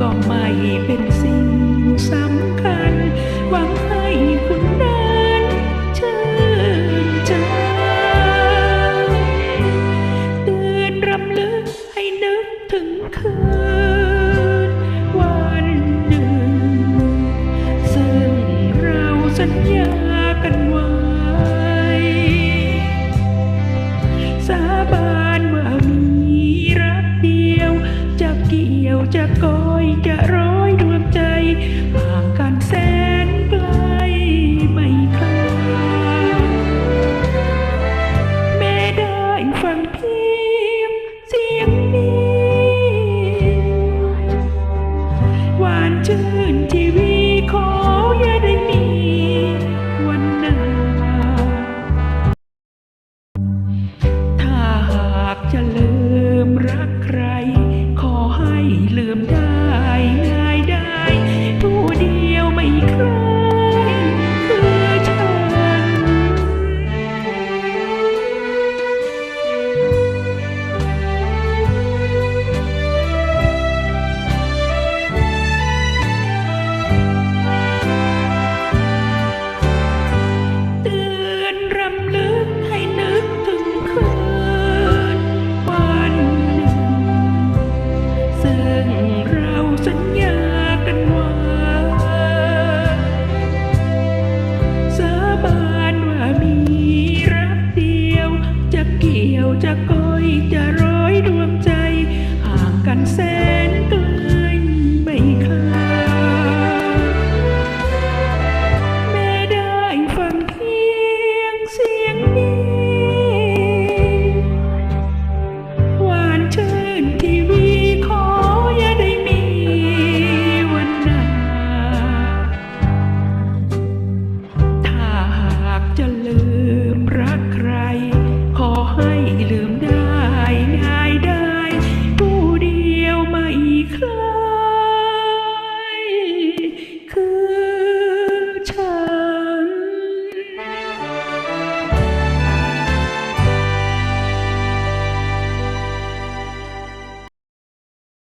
ก็ไม่เป็นสิ่งสำคัญ หวังให้คุณนั้นชื่นใจเตือนรำลึกให้นึกถึงคืน วันหนึ่ง ซึ่งเราสัญญากันว่าานชื่นชีวิต